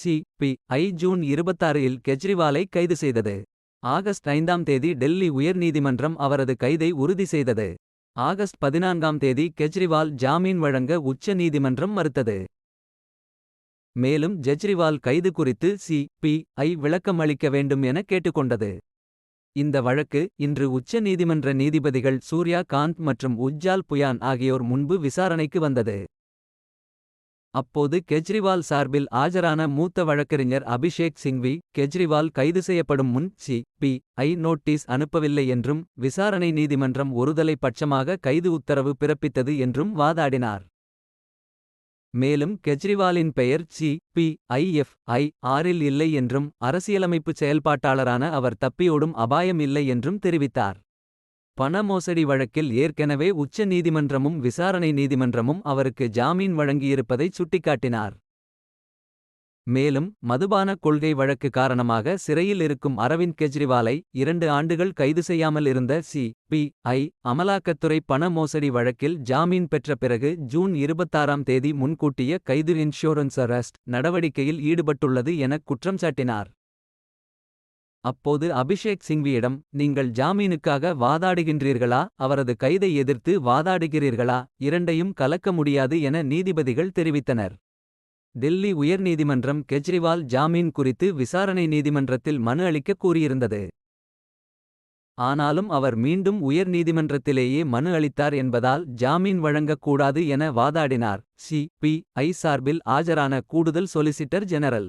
C B I June 26 இல் கெஜ்ரிவாலை கைது செய்தது. ஆகஸ்ட் ஐந்தாம் தேதி டெல்லி உயர்நீதிமன்றம் அவரது கைதை உறுதி செய்தது. ஆகஸ்ட் பதினான்காம் தேதி கெஜ்ரிவால் ஜாமீன் வழங்க உச்ச நீதிமன்றம் மறுத்தது. மேலும் ஜெஜ்ரிவால் கைது குறித்து சி பி ஐ விளக்கம் அளிக்க வேண்டும் என கேட்டுக்கொண்டது. இந்த வழக்கு இன்று உச்ச நீதிமன்ற நீதிபதிகள் சூர்யா காந்த் மற்றும் உஜ்ஜால் புயான் ஆகியோர் முன்பு விசாரணைக்கு வந்தது. அப்போது கெஜ்ரிவால் சார்பில் ஆஜரான மூத்த வழக்கறிஞர் அபிஷேக் சிங்வி கெஜ்ரிவால் கைது செய்யப்படும் முன் சி. பி. ஐ. நோட்டீஸ் அனுப்பவில்லை என்றும் விசாரணை நீதிமன்றம் ஒருதலை பட்சமாக கைது உத்தரவு பிறப்பித்தது என்றும் வாதாடினார். மேலும் கெஜ்ரிவாலின் பெயர் C. B. I. F. I. ஆறில் இல்லை என்றும் அரசியலமைப்புச் செயல்பாட்டாளரான அவர் தப்பியோடும் அபாயம் இல்லை என்றும் தெரிவித்தார். பண மோசடி வழக்கில் ஏற்கெனவே உச்ச நீதிமன்றமும் விசாரணை நீதிமன்றமும் அவருக்கு ஜாமீன் வழங்கியிருப்பதைச் சுட்டிக்காட்டினார். மேலும் மதுபான கொள்கை வழக்கு காரணமாக சிறையில் இருக்கும் அரவிந்த் கெஜ்ரிவாலை இரண்டு ஆண்டுகள் கைது செய்யாமல் இருந்த சி பி ஐ அமலாக்கத்துறை பண மோசடி வழக்கில் ஜாமீன் பெற்ற பிறகு ஜூன் 26ஆம் தேதி முன்கூட்டிய கைது இன்சூரன்ஸ் அரெஸ்ட் நடவடிக்கையில் ஈடுபட்டுள்ளது என குற்றம் சாட்டினார். அப்போது அபிஷேக் சிங்வியிடம் நீங்கள் ஜாமீனுக்காக வாதாடுகின்றீர்களா அவரது கைதை எதிர்த்து வாதாடுகிறீர்களா இரண்டையும் கலக்க முடியாது என நீதிபதிகள் தெரிவித்தனர். டெல்லி உயர்நீதிமன்றம் கெஜ்ரிவால் ஜாமீன் குறித்து விசாரணை நீதிமன்றத்தில் மனு அளிக்க கூறியிருந்தது. ஆனாலும் அவர் மீண்டும் உயர் நீதிமன்றத்திலேயே மனு அளித்தார் என்பதால் ஜாமீன் வழங்கக்கூடாது என வாதாடினார். சி பி ஐ சார்பில் ஆஜரான கூடுதல் சொலிசிட்டர் ஜெனரல்.